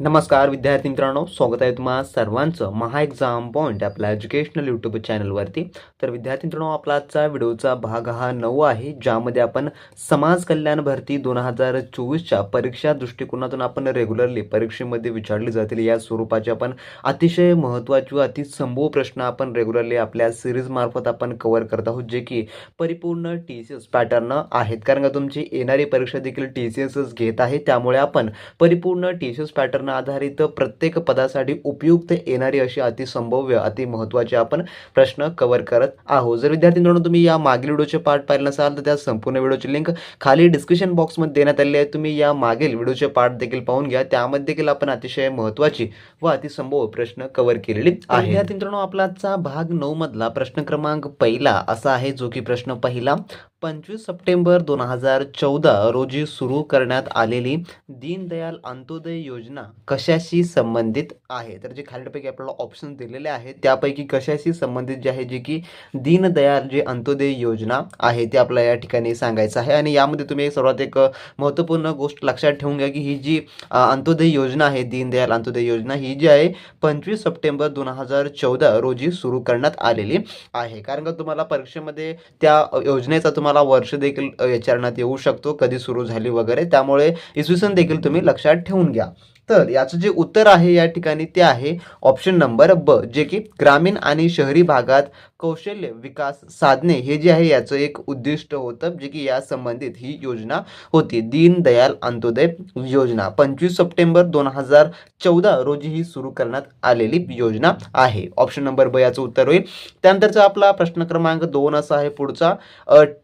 नमस्कार विद्यार्थी मित्रांनो. स्वागत आहे तुम्हा सर्वांचं महा एक्झाम पॉईंट आपल्या एज्युकेशनल यूट्यूब चॅनलवरती तर विद्यार्थी मित्रांनो आपला आजचा व्हिडिओचा भाग हा नऊ आहे ज्यामध्ये आपण समाज कल्याण भरती दोन हजार चोवीसच्या परीक्षा दृष्टिकोनातून आपण रेग्युलरली परीक्षेमध्ये विचारले जातील. या स्वरूपाचे आपण अतिशय महत्त्वाचे व अतिसंभव प्रश्न आपण रेग्युलरली आपल्या सिरीजमार्फत आपण कवर करत आहोत जे की परिपूर्ण टी सी एस पॅटर्न आहेत. कारण का तुमची येणारी परीक्षा देखील टी सी एसच घेत आहे. त्यामुळे आपण परिपूर्ण टी सी एस पॅटर्न आधारित प्रत्येक पदासाठी उपयुक्त येणारी अशी अतिसंभव्य अति महत्त्वाचे आपण प्रश्न कव्हर करत आहोत. जर विद्यार्थी मित्रांनो तुम्ही या मागील व्हिडिओचे पार्ट पाहिले नसाल तर त्या संपूर्ण व्हिडिओची लिंक खाली डिस्क्रिप्शन बॉक्समध्ये देण्यात आली आहे. तुम्ही या मागील व्हिडिओचे पार्ट देखील पाहून घ्या. त्यामध्ये देखील आपण अतिशय महत्त्वाची व अतिसंभव प्रश्न कव्हर केलेली आहे विद्यार्थी मित्रांनो आपला आजचा भाग नऊ मधला प्रश्न क्रमांक पहिला असा आहे जो की प्रश्न पहिला. पंचवीस सप्टेंबर दोन हजार चौदा रोजी सुरू करण्यात आलेली दीनदयाल अंत्योदय योजना कशाशी संबंधित आहे? तर जे खालीलपैकी आपल्याला ऑप्शन दिलेले आहेत त्यापैकी कशाशी संबंधित जे आहे जे की दीनदयाल जे अंत्योदय योजना आहे ते आपल्याला या ठिकाणी सांगायचं आहे. आणि यामध्ये तुम्ही एक सर्वात एक महत्त्वपूर्ण गोष्ट लक्षात ठेवून घ्या की ही जी अंत्योदय योजना आहे दीनदयाल अंत्योदय योजना ही जी आहे पंचवीस सप्टेंबर दोन हजार चौदा रोजी सुरू करण्यात आलेली आहे. कारण का तुम्हाला परीक्षेमध्ये त्या योजनेचा तुम्हाला वर्ष देखील विचारण्यात येऊ शकतो कधी सुरू झाली वगैरे. त्यामुळे इसवी सन देखील तुम्ही लक्षात ठेवून घ्या. तर याचं जे उत्तर आहे या ठिकाणी ते आहे ऑप्शन नंबर ब जे की ग्रामीण आणि शहरी भागात कौशल्य विकास साधने हे जे आहे याचं एक उद्दिष्ट होतं जे की या संबंधित ही योजना होती दीनदयाल अंत्योदय योजना. पंचवीस सप्टेंबर दोन हजार चौदा रोजी ही सुरू करण्यात आलेली योजना आहे. ऑप्शन नंबर ब याचं उत्तर होईल. त्यानंतरचा आपला प्रश्न क्रमांक दोन असा आहे पुढचा.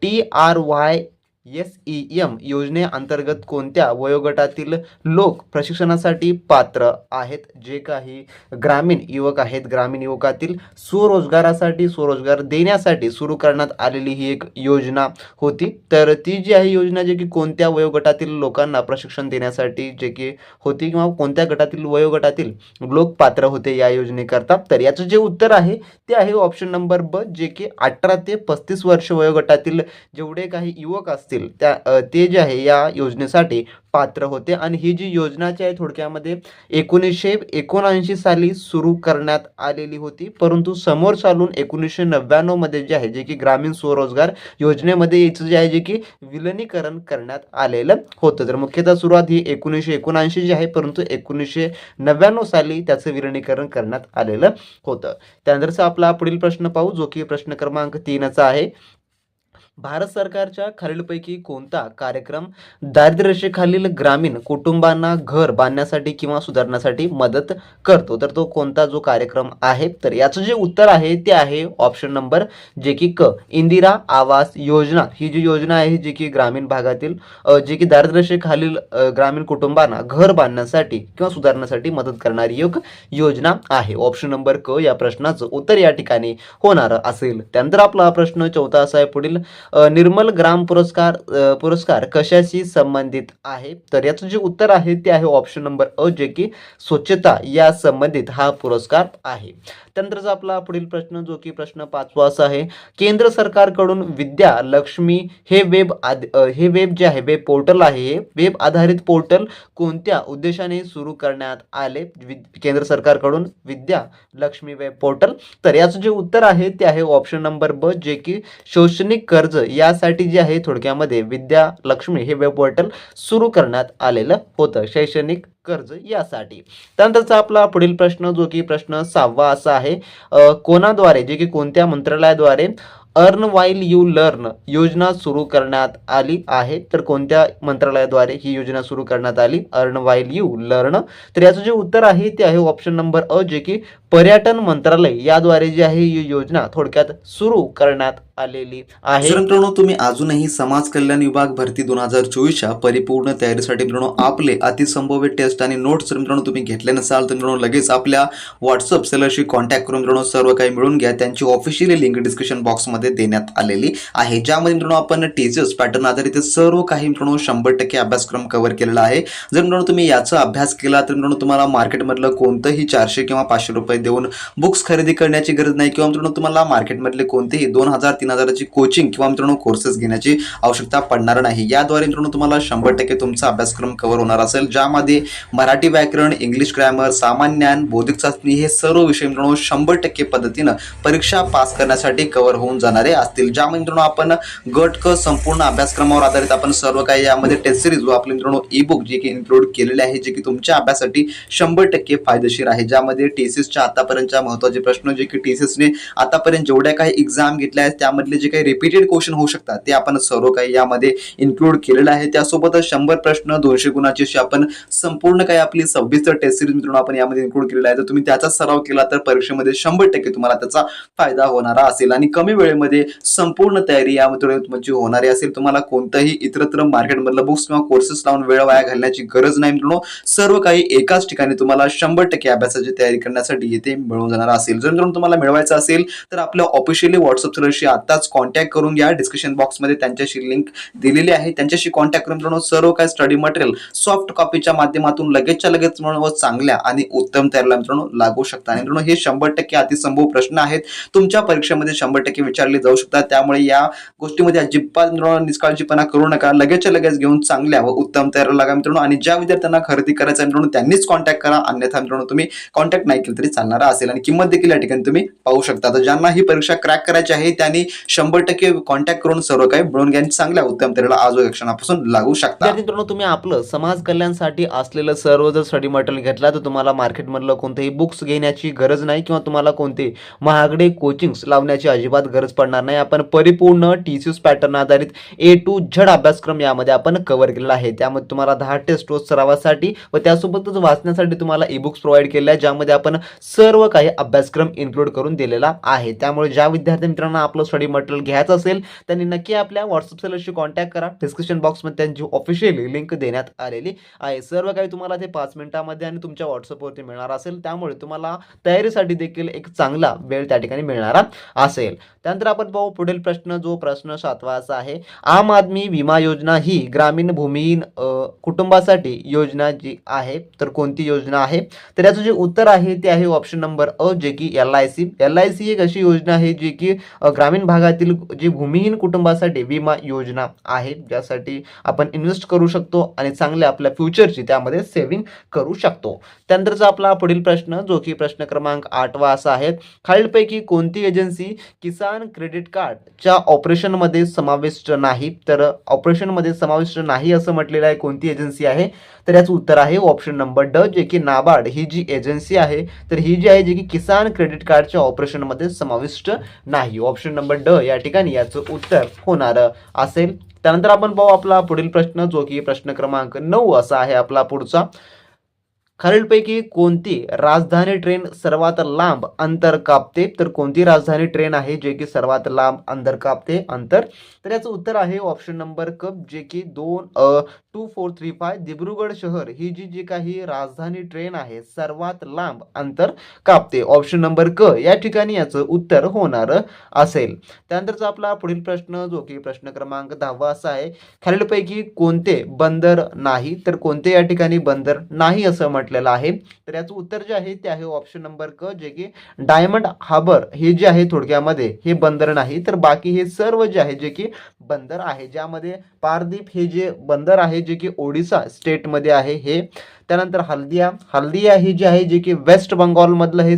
T R Y S E M योजनेअंतर्गत कोणत्या वयोगटातील लोक प्रशिक्षणासाठी पात्र आहेत? जे काही ग्रामीण युवक आहेत ग्रामीण युवकातील स्वरोजगारासाठी स्वरोजगार देण्यासाठी सुरू करण्यात आलेली ही एक योजना होती. तर ती जी आहे योजना जे की कोणत्या वयोगटातील लोकांना प्रशिक्षण देण्यासाठी जे की होती किंवा कोणत्या गटातील वयोगटातील लोक पात्र होते या योजनेकरता. तर याचं जे उत्तर आहे ते आहे ऑप्शन नंबर ब जे की अठरा ते पस्तीस वर्ष वयोगटातील जेवढे काही युवक असतील त्या ते जे आहे या योजनेसाठी पात्र होते. आणि ही जी योजना जी आहे थोडक्यामध्ये एकोणीसशे एकोणऐंशी साली सुरू करण्यात आलेली होती. परंतु समोर चालून एकोणीसशे नव्याण्णवमध्ये जे आहे जे की ग्रामीण स्वरोजगार योजनेमध्ये याचं जे आहे जे की विलनीकरण करण्यात आलेलं होतं. तर मुख्यतः सुरुवात ही एकोणीसशे एकोणऐंशी जी आहे परंतु एकोणीसशे नव्याण्णव साली त्याचं विलनीकरण करण्यात आलेलं होतं. त्यानंतरचा आपला पुढील प्रश्न पाहू जो की प्रश्न क्रमांक तीनचा आहे. भारत सरकारच्या खालीलपैकी कोणता कार्यक्रम दारिद्र्यरेषेखालील ग्रामीण कुटुंबांना घर बांधण्यासाठी किंवा सुधारण्यासाठी मदत करतो? तर तो कोणता जो कार्यक्रम आहे? तर याचं जे उत्तर आहे ते आहे ऑप्शन नंबर जे की क इंदिरा आवास योजना. ही जी योजना आहे जी की ग्रामीण भागातील जे की दारिद्र्यरेषेखालील ग्रामीण कुटुंबांना घर बांधण्यासाठी किंवा सुधारण्यासाठी मदत करणारी एक योजना आहे. ऑप्शन नंबर क या प्रश्नाचं उत्तर या ठिकाणी होणार असेल. त्यानंतर आपला हा प्रश्न चौथा असा आहे पुढील निर्मल ग्राम पुरस्कार पुरस्कार कशाशी संबंधित आहे? तर याचं जे उत्तर आहे ते आहे ऑप्शन नंबर अ जे की स्वच्छता या संबंधित हा पुरस्कार आहे. त्यानंतरचा आपला पुढील प्रश्न जो की प्रश्न पाचवा असा आहे केंद्र सरकारकडून विद्या लक्ष्मी हे वेब आद हे वेब जे आहे वेब पोर्टल आहे हे वेब आधारित पोर्टल कोणत्या उद्देशाने सुरू करण्यात आले? वि- केंद्र सरकारकडून विद्या लक्ष्मी वेब पोर्टल. तर याचं जे उत्तर आहे ते आहे ऑप्शन नंबर ब जे की शैक्षणिक कर्ज यासाठी जे आहे थोडक्यामध्ये विद्या लक्ष्मी हे वेब पोर्टल सुरू करण्यात आलेलं होतं शैक्षणिक कर्ज यासाठी. त्यानंतरचा आपला पुढील प्रश्न जो की प्रश्न सहावा असा आहे कोणाद्वारे जे की कोणत्या मंत्रालयाद्वारे अर्न वाईल यू लर्न योजना सुरू करण्यात आली आहे. तर कोणत्या मंत्रालयाद्वारे ही योजना सुरू करण्यात आली? Earn while you learn. तर याचं जे उत्तर आहे ते आहे ऑप्शन नंबर अ जे की पर्यटन मंत्रालय याद्वारे जी आहे ही योजना थोडक्यात सुरू करण्यात आलेली आहे. मित्रांनो तुम्ही अजूनही समाज कल्याण विभाग भरती दोन हजार चोवीसच्या परिपूर्ण तयारीसाठी मित्रांनो आपले अतिसंभाव्य टेस्ट आणि नोट्स मित्रांनो तुम्ही घेतले नसाल तर मित्रांनो लगेच आपल्या व्हॉट्सअप सेलरशी कॉन्टॅक्ट करून मित्रांनो सर्व काही मिळून घ्या. त्यांची ऑफिशियली लिंक डिस्क्रिप्शन बॉक्समध्ये मध्ये देण्यात आलेली आहे. ज्यामध्ये मित्रांनो आपण टीजेस पॅटर्न आधारित सर्व काही मित्रांनो शंभर टक्के अभ्यासक्रम कव्हर केलेला आहे. जर मित्रांनो तुम्ही याचा अभ्यास केला तर मित्रांनो तुम्हाला मार्केटमधलं कोणतंही चारशे किंवा पाचशे रुपये देऊन बुक्स खरेदी करण्याची गरज नाही किंवा मित्रांनो तुम्हाला मार्केटमधले कोणतेही दोन हजार तीन हजाराची कोचिंग किंवा मित्रांनो कोर्सेस घेण्याची आवश्यकता पडणार नाही. याद्वारे मित्रांनो तुम्हाला शंभर टक्के तुमचा अभ्यासक्रम कव्हर होणार असेल. ज्यामध्ये मराठी व्याकरण इंग्लिश ग्रॅमर सामान्य ज्ञान बौद्धिक चाचणी हे सर्व विषय मित्रांनो शंभर टक्के पद्धतीनं परीक्षा पास करण्यासाठी कव्हर होऊन जाणार असतील. ज्यामध्ये मित्रांनो आपण गट क संपूर्ण अभ्यासक्रमावर आधारित आपण सर्व काही यामध्ये टेस्ट सिरीज व आपले मित्रांनो ई बुक जे की इन्क्लूड केलेले आहे जे की तुमच्या अभ्यासासाठी शंभर टक्के फायदेशीर आहे. ज्यामध्ये टेसिसच्या आतापर्यंतच्या महत्त्वाचे प्रश्न जे की टेसिसने आतापर्यंत जेवढ्या काही एक्झाम घेतल्या आहेत त्यामधले जे काही रिपीटेड क्वेश्चन होऊ शकतात ते आपण सर्व काही यामध्ये इन्क्लूड केलेलं आहे. त्यासोबतच शंभर प्रश्न दोनशे गुणाची अशी आपण संपूर्ण काही आपली सव्वीस टेस्ट सिरीज मित्रांनो आपण यामध्ये इन्क्लूड केलेला आहे. तर तुम्ही त्याचा सराव केला तर परीक्षेमध्ये शंभर टक्के तुम्हाला त्याचा फायदा होणारा असेल. आणि कमी वेळेमध्ये संपूर्ण तयारी यामध्ये तुमची म्हणजे होणारी असेल. तुम्हाला कोणताही इतरत्र मार्केटमधलं बुक्स किंवा कोर्सेस लावून वेळ वाया घालण्याची गरज नाही मित्रांनो. सर्व काही एकाच ठिकाणी तुम्हाला शंभर टक्के अभ्यासाची तयारी करण्यासाठी येथे मिळून जाणार असेल. जर मित्रांनो तुम्हाला मिळवायचं असेल तर आपल्या ऑफिशियली व्हॉट्सअप सरशी आताच कॉन्टॅक्ट करून घ्या. डिस्क्रिप्शन बॉक्समध्ये त्यांच्याशी लिंक दिलेली आहे. त्यांच्याशी कॉन्टॅक्ट करून मित्रांनो सर्व काही स्टडी मटेरियल सॉफ्ट कॉपीच्या माध्यमातून लगेचच्या लगेच व चांगल्या आणि उत्तम तयारीला मित्रांनो लागू शकता. आणि मित्रांनो हे शंभर टक्के अतिसंभव प्रश्न आहेत. तुमच्या परीक्षेमध्ये शंभर टक्के विचारले जाऊ शकतात. त्यामुळे या गोष्टीमध्ये अजिबात मित्रांनो निष्काळजीपणा करू नका. लगेचच्या लगेच घेऊन चांगल्या व उत्तम तयार लागा मित्रांनो. आणि ज्या विद्यार्थ्यांना खरेदी करायचं आहे मित्रांनो त्यांनीच कॉन्टॅक्ट करा. अन्यथा मित्रांनो तुम्ही कॉन्टॅक्ट नाही केलं तरी चालणार असेल. आणि किंमत देखील या ठिकाणी तुम्ही पाहू शकता. तर ज्यांना ही परीक्षा क्रॅक करायची आहे त्यांनी शंभर टक्के कॉन्टॅक्ट करून सर्व काही मिळून घ्या चांगल्या उत्तम तयारीला आज क्षणापासून लागू शकता. मित्रांनो तुम्ही आपलं समाज कल्याणसाठी असलेलं सर्व जर स्टडी मटेरियल घेतला तर तुम्हाला मार्केटमधलं कोणतेही बुक्स घेण्याची गरज नाही किंवा तुम्हाला कोणते महागडे कोचिंग्स लावण्याची अजिबात गरज पडणार नाही. आपण परिपूर्ण टी सी पॅटर्न आधारित ए टू झड अभ्यासक्रम यामध्ये आपण कव्हर केलेला आहे. त्यामध्ये तुम्हाला दहा टेस्ट रोज सरावासाठी व त्यासोबतच वाचण्यासाठी तुम्हाला ई बुक्स प्रोव्हाइड केले आहे ज्यामध्ये आपण सर्व काही अभ्यासक्रम इन्क्लूड करून दिलेला आहे. त्यामुळे ज्या विद्यार्थी मित्रांना आपलं स्टडी मटेरियल घ्यायचं असेल त्यांनी नक्की आपल्या व्हॉट्सअप सेलरशी कॉन्टॅक्ट करा. डिस्क्रिप्शन बॉक्समध्ये त्यांची ऑफिशियली लिंक देण्यात आलेली आहे. सर्व काही तुम्हाला ते पाच मिनिटामध्ये आणि तुमच्या व्हॉट्सअपवरती मिळणार असेल. त्यामुळे तुम्हाला तयारीसाठी देखील एक चांगला वेळ त्या ठिकाणी मिळणारा असेल. त्यानंतर आपण पाहू पुढील प्रश्न जो प्रश्न सातवा असा आहे आम आदमी विमा योजना ही ग्रामीण भूमिहीन कुटुंबासाठी योजना जी आहे तर कोणती योजना आहे? तर याचं जे उत्तर आहे ते आहे ऑप्शन नंबर अ जे की L I C L I C एक अशी योजना आहे जी की ग्रामीण भागातील जी भूमिहीन कुटुंबासाठी विमा योजना आहे ज्यासाठी आपण इन्व्हेस्ट करू शकतो आणि चांगल्या आपल्या फ्युचरची त्यामध्ये सेव्हिंग करू शकतो. त्यानंतरचा आपला पुढील प्रश्न जो की प्रश्न क्रमांक आठवा असा आहे खालीलपैकी कोणती एजन्सी किसान क्रेडिट कार्डच्या ऑपरेशनमध्ये समाविष्ट नाही तर ऑपरेशनमध्ये समाविष्ट नाही असं म्हटलेलं आहे कोणती एजन्सी आहे? तर याचं उत्तर आहे ऑप्शन नंबर ड जे की नाबार्ड. ही जी एजन्सी आहे तर ही जी आहे जी की किसान क्रेडिट कार्डच्या ऑपरेशनमध्ये समाविष्ट नाही. ऑप्शन नंबर ड या ठिकाणी याचं उत्तर होणार असेल. त्यानंतर आपण पाहू आपला पुढील प्रश्न जो की प्रश्न क्रमांक नऊ असा आहे आपला पुढचा. खालीलपैकी कोणती राजधानी ट्रेन सर्वात लांब अंतर कापते? तर कोणती राजधानी ट्रेन आहे जे की सर्वात लांब अंतर कापते? अंतर? तर याचं उत्तर आहे ऑप्शन नंबर क जे की दोन two four three five Dibrugarh शहर ही जी जी काही राजधानी ट्रेन आहे सर्वात लांब अंतर कापते. ऑप्शन नंबर क या ठिकाणी याचं उत्तर होणार असेल. त्यानंतरचा आपला पुढील प्रश्न जो की प्रश्न क्रमांक दहावा असा आहे खालीलपैकी कोणते बंदर नाही? तर कोणते या ठिकाणी बंदर नाही असं म्हटलेलं आहे. तर याचं उत्तर जे आहे ते आहे ऑप्शन नंबर क जे की डायमंड हार्बर हे जे आहे थोडक्यामध्ये हे बंदर नाही. तर बाकी हे सर्व जे आहे जे की बंदर आहे ज्यामध्ये पारदीप हे जे बंदर आहे जे की ओडिसा स्टेटमध्ये आहे हे. त्यानंतर हल्दिया हल्दिया हे जे आहे जे की वेस्ट बंगालमधलं हे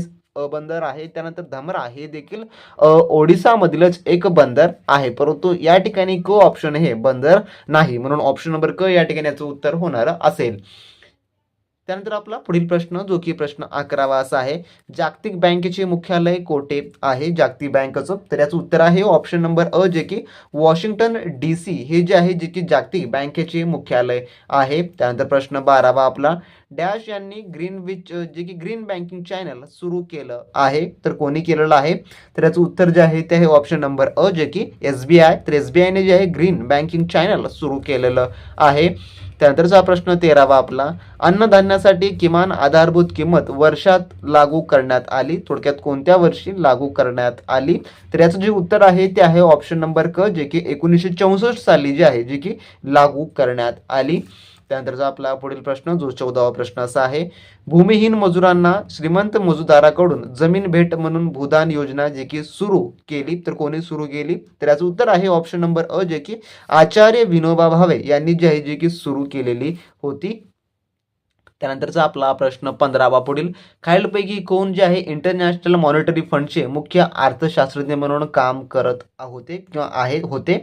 बंदर आहे. त्यानंतर धमरा हे देखील ओडिसामधीलच एक बंदर आहे. परंतु या ठिकाणी क ऑप्शन हे बंदर नाही. म्हणून ऑप्शन नंबर क या ठिकाणी याचं उत्तर होणार असेल. त्यानंतर आपला पुढील प्रश्न जो की प्रश्न अकरावा असा आहे जागतिक बँकेचे मुख्यालय कोठे आहे? जागतिक बँकेचं तर याचं उत्तर आहे ऑप्शन नंबर अ जे की वॉशिंग्टन डी सी. हे जे आहे जे की जागतिक बँकेचे मुख्यालय आहे. त्यानंतर प्रश्न बारावा आपला डॅश यांनी ग्रीन विच जे की ग्रीन बँकिंग चॅनल सुरू केलं आहे. तर कोणी केलेलं आहे? तर याचं उत्तर जे आहे ते आहे ऑप्शन नंबर अ जे की एस बी आय. तर एस बी आयने जे आहे ग्रीन बँकिंग चॅनल सुरू केलेलं आहे. त्यानंतरचा प्रश्न तेरावा आपला. अन्नधान्यासाठी किमान आधारभूत किंमत वर्षात लागू करण्यात आली. थोडक्यात कोणत्या वर्षी लागू करण्यात आली? तर याचं जे उत्तर आहे ते आहे ऑप्शन नंबर क जे की एकोणीसशे चौसष्ट साली जे आहे जे की लागू करण्यात आली. त्यानंतरचा आपला पुढील प्रश्न जो चौदावा प्रश्न असा आहे भूमिहीन मजुरांना श्रीमंत मजुदाराकडून जमीन भेट म्हणून भूदान योजना जे की सुरू केली तर कोणी सुरू केली? तर याचं उत्तर आहे ऑप्शन नंबर अ जे की आचार्य विनोबा भावे यांनी जे आहे जे की सुरू केलेली होती. त्यानंतरचा आपला प्रश्न पंधरावा पुढील. खालीलपैकी कोण जे आहे इंटरनॅशनल मॉनिटरी फंडचे मुख्य अर्थशास्त्रज्ञ म्हणून काम करत होते किंवा आहे होते?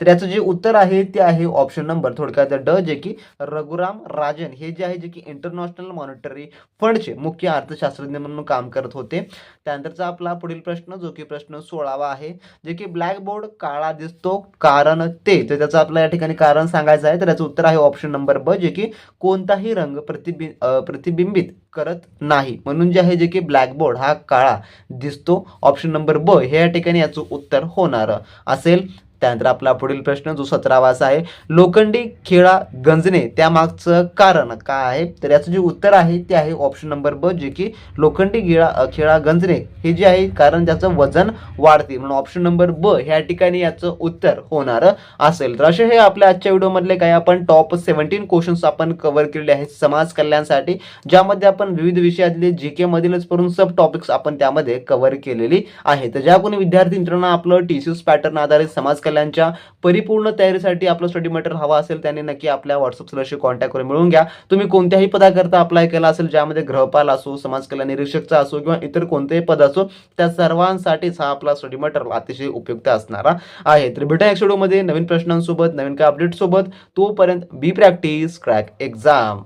तर याचं जे उत्तर आहे ते आहे ऑप्शन नंबर थोडक्यात ड जे की रघुराम राजन. हे जे आहे जे की इंटरनॅशनल मॉनिटरी फंडचे मुख्य अर्थशास्त्रज्ञ म्हणून काम करत होते. त्यानंतरचा आपला पुढील प्रश्न जो की प्रश्न सोळावा आहे जे की ब्लॅकबोर्ड काळा दिसतो कारण ते. तर त्याचं आपलं या ठिकाणी कारण सांगायचं आहे. तर याचं उत्तर आहे ऑप्शन नंबर ब जे की कोणताही रंग प्रतिबि प्रतिबिंबित करत नाही. म्हणून जे आहे जे की ब्लॅकबोर्ड हा काळा दिसतो. ऑप्शन नंबर ब हे या ठिकाणी याचं उत्तर होणार. असेल त्यानंतर आपला पुढील प्रश्न जो सतरावा असा आहे लोखंडी खेळा गंजणे त्यामागचं कारण काय आहे? तर याचं जे उत्तर आहे ते आहे ऑप्शन नंबर ब जे की लोखंडी गिळा खेळा गंजणे. हे जे आहे कारण त्याचं वजन वाढते. म्हणून ऑप्शन नंबर ब ह्या ठिकाणी याचं उत्तर होणार असेल. तर असे हे आपल्या आजच्या व्हिडिओमधले काही आपण टॉप सेव्हन्टीन क्वेश्चन्स आपण कव्हर केलेले आहेत समाज कल्याणसाठी ज्यामध्ये आपण विविध विषयातले जी के मधीलच करून सब टॉपिक्स आपण त्यामध्ये कव्हर केलेली आहे तर ज्या कोणी विद्यार्थी मित्रांना आपलं टी सी पॅटर्न आधारित समाज कलांच्या परिपूर्ण तयारीसाठी आपलं स्टडी मटेरियल हवा असेल त्याने नक्की आपल्या व्हॉट्सअप सलाशी कॉन्टॅक्ट करून मिळवून घ्या. तुम्ही कोणत्याही पदाकरता अप्लाय केला असेल ज्यामध्ये ग्रहपाल असो समाज कल्याण निरीक्षकचा असो किंवा इतर कोणतेही पद असो त्या सर्वांसाठीच हा आपला स्टडी मटेरियल अतिशय उपयुक्त असणारा आहे. तर भेटा नेक्स्ट व्हिडिओमध्ये नवीन प्रश्नांसोबत नवीन काय अपडेट सोबत. तोपर्यंत बी प्रॅक्टिस क्रॅक एक्झाम